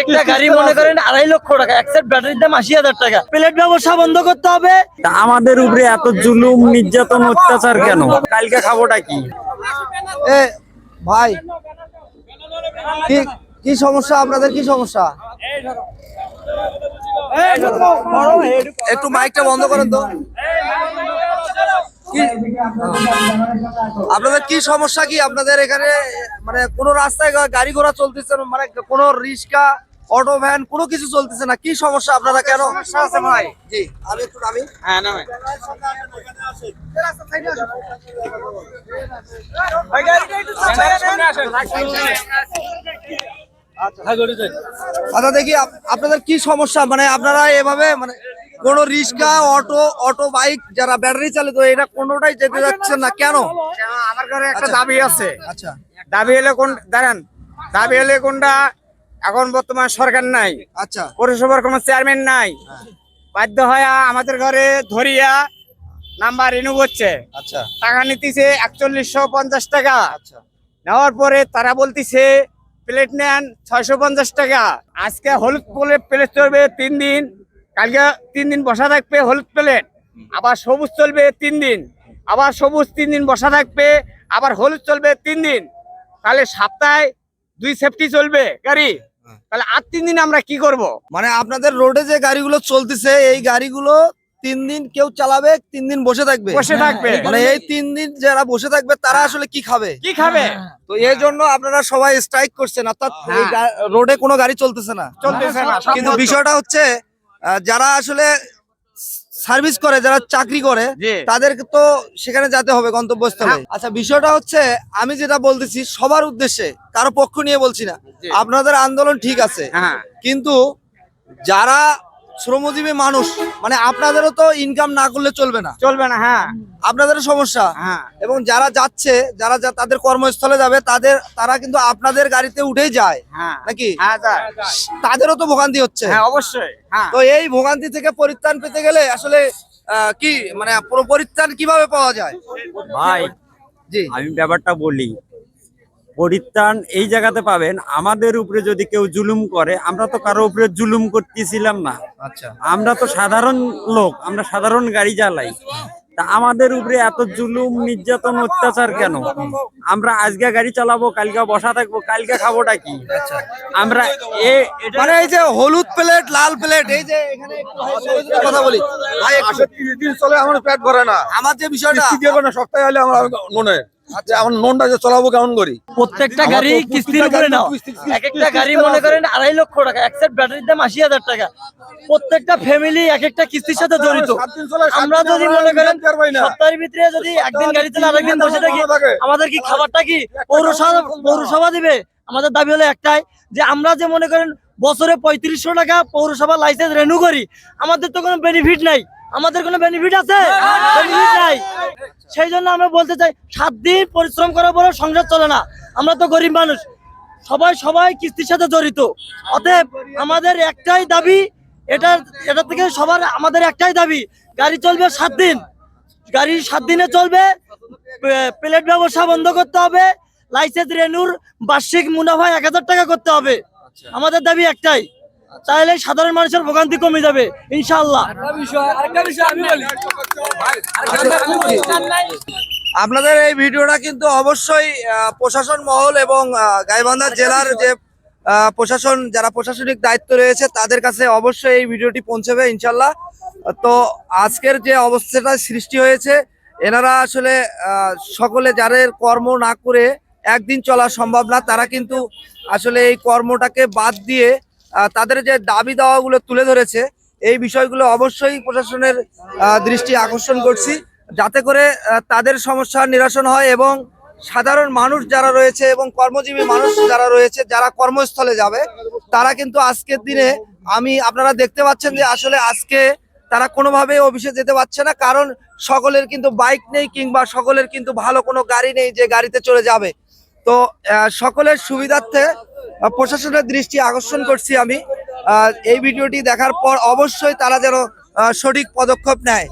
এক একটা গাড়ি মনে করেন আড়াই লক্ষ টাকা এক সেট ব্যাটারির দাম আশি হাজার টাকা। প্লেট ব্যবসা বন্ধ করতে হবে। আমাদের উপরে এত জুলুম নির্যাতন অত্যাচার কেন? কালকে খাবোটা কি? এ ভাই কি কি সমস্যা? আপনাদের কি সমস্যা? একটু মাইকটা বন্ধ করেন তো। আপনাদের কি সমস্যা কি? আপনাদের এখানে মানে কোনো রাস্তায় গাড়ি ঘোড়া চলতেছে না, মানে কোনো রিক্সা অটো ভ্যান কোনো কিছু চলতেছে না। কি সমস্যা আপনারা কেন? সমস্যা আছে ভাই? জি। আমি একটু নামি। হ্যাঁ না আচ্ছা দেখি আপ- আপনাদের কি সমস্যা? মানে আপনারা এভাবে মানে কোন রিক্সা অটো অটো বাইক যারা ব্যাটারি চালিত এটা কোনোটাই যেতে যাচ্ছে না। কেন? আমার ঘরে একটা আচ্ছা। দাবি আছে। আচ্ছা। দাবি হলে কোন দাঁড়ান। দাবি হলে কোনটা এখন বর্তমান সরকার নাই। আচ্ছা। পৌরসভার কোনো চেয়ারম্যান নাই। বাধ্য হয়ে আমাদের ঘরে ধরিয়া নাম্বার রিনিউ করছে। আচ্ছা। টাকা নিতেছে একচল্লিশশো পঞ্চাশ টাকা। আচ্ছা। নেওয়ার পরে তারা বলতিছে প্লেট নেন ছয়শো পঞ্চাশ টাকা। আজকে হলুদ প্লেট প্লেট চলবে তিন দিন। কালকে তিন দিন বসা থাকবে হলুদ প্লেট আবার সবুজ চলবে তিন দিন। আবার সবুজ তিন দিন বসা থাকবে আবার হলুদ চলবে তিন দিন। তাহলে সপ্তাহে দুই সেফটি চলবে গাড়ি। তাহলে আর তিন দিন আমরা কি করব? মানে আপনাদের রোডে যে গাড়িগুলো চলতেছে এই গাড়িগুলো তিন দিন কেউ চালাবে তিন দিন বসে থাকবে। বসে থাকবে। মানে এই তিন দিন যারা বসে থাকবে তারা আসলে কি খাবে? কি খাবে? তো এই জন্য আপনারা সবাই স্ট্রাইক করছেন অর্থাৎ এই রোডে কোনো গাড়ি চলতেছে না। চলতেছে না। কিন্তু বিষয়টা হচ্ছে আহ, যারা আসলে সার্ভিস করে যারা চাকরি করে তাদের তাদেরকে তো সেখানে যেতে হবে গন্তব্যস্থলে। আচ্ছা বিষয়টা হচ্ছে আমি যেটা বলতেছি সবার উদ্দেশ্যে কারও পক্ষ নিয়ে বলছি না। আপনাদের আন্দোলন ঠিক আছে। হ্যাঁ। কিন্তু যারা শ্রমজীবী মানুষ মানে আপনাদেরও তো ইনকাম না করলে চলবে না। চলবে না হ্যাঁ। আপনাদেরও সমস্যা। হ্যাঁ। এবং যারা যাচ্ছে যারা যা- তাদের কর্মস্থলে যাবে তাদের তারা কিন্তু আপনাদের গাড়িতে উঠেই যায়। হ্যাঁ। নাকি? হ্যাঁ স্যার। তাদেরও তো ভোগান্তি হচ্ছে। হ্যাঁ অবশ্যই। হ্যাঁ। তো এই ভোগান্তি থেকে পরিত্রাণ পেতে গেলে আসলে আহ, কি মানে পুরো পরিত্রাণ কীভাবে পাওয়া যায়? ভাই জি। আমি ব্যাপারটা বলি। পরিত্রাণ এই জায়গাতে পাবেন। আমাদের উপরে যদি কেউ জুলুম করে আমরা তো কারও উপরে জুলুম করতেছিলাম না। আচ্ছা। আমরা তো সাধারণ লোক আমরা সাধারণ গাড়ি চালাই। তা আমাদের উপরে এত জুলুম নির্যাতন অত্যাচার কেন? আমরা আজকে গাড়ি চালাবো কালকে বসা থাকব কালকে খাবোটা কি? আমরা এ এটা মানে এই যে হলুদ প্লেট লাল প্লেট এই যে কথা বলি ভাই চলে আমার পেট ভরে না। আমার যে বিষয়টা সপ্তাহে হলে আমার নুনে আচ্ছা আমার যে চলাবো কেমন করি? প্রত্যেকটা গাড়ি কিস্তির উপরে নাও। কিস্তি- কিস্তি- এক একটা গাড়ি মনে করেন আড়াই লক্ষ টাকা এক সেট ব্যাটারির দাম আশি হাজার টাকা। প্রত্যেকটা ফ্যামিলি এক একটা কিস্তির সাথে জড়িত। চলে, সাত আমরা যদি মনে করেন নিতে পারবোই না। সপ্তাহের ভিতরে যদি একদিন আরেকদিন বসে থাকি আমাদের কি খাবারটা কি? পৌরসভা পৌরসভা দিবে? আমাদের দাবি হলো একটাই যে আমরা যে মনে করেন বছরে পঁয়ত্রিশশো টাকা পৌরসভা লাইসেন্স রেনু করি আমাদের তো কোনো বেনিফিট নাই। আমাদের কোনো বেনিফিট আছে? বেনিফিট নাই। সেই জন্য আমরা বলতে চাই সাত দিন পরিশ্রম করার পরে সংসার চলে না। আমরা তো গরিব মানুষ। সবাই সবাই কিস্তির সাথে জড়িত। অতএব আমাদের একটাই দাবি এটা এটা থেকে সবার আমাদের একটাই দাবি গাড়ি চলবে সাত দিন। গাড়ি সাত দিনে চলবে প্লেট ব্যবসা বন্ধ করতে হবে লাইসেন্স রেনুর বার্ষিক মুনাফা এক হাজার টাকা করতে হবে। আমাদের দাবি একটাই। তাহলে সাধারণ মানুষের ভোগান্তি কমে যাবে ইনশাল্লাহ আপনাদের এই ভিডিওটা কিন্তু অবশ্যই আহ, প্রশাসন মহল এবং গাইবান্ধা জেলার যে আহ, প্রশাসন যারা প্রশাসনিক দায়িত্ব রয়েছে তাদের কাছে অবশ্যই এই ভিডিওটি পৌঁছবে ইনশাল্লাহ তো আজকের যে অবস্থাটা সৃষ্টি হয়েছে এনারা আসলে আহ, সকলে যাদের কর্ম না করে একদিন চলা সম্ভব না তারা কিন্তু আসলে এই কর্মটাকে বাদ দিয়ে তাদের যে দাবি দাওয়াগুলো তুলে ধরেছে, এই বিষয়গুলো অবশ্যই প্রশাসনের দৃষ্টি আকর্ষণ করছি। যাতে করে তাদের সমস্যার নিরসন হয় এবং সাধারণ মানুষ যারা রয়েছে এবং কর্মজীবী মানুষ যারা রয়েছে, যারা কর্মস্থলে যাবে, তারা কিন্তু আজকের দিনে, আমি, আপনারা দেখতে পাচ্ছেন যে আসলে আজকে তারা কোনোভাবে অফিসে যেতে পারছে না, কারণ সকলের কিন্তু বাইক নেই কিংবা সকলের কিন্তু ভালো কোনো গাড়ি নেই যে গাড়িতে চলে যাবে। তো সকলের সুবিধার্থে প্রশাসনের দৃষ্টি আকর্ষণ করছি আমি। এই ভিডিওটি দেখার পর অবশ্যই তারা যেন সঠিক পদক্ষেপ নেয়।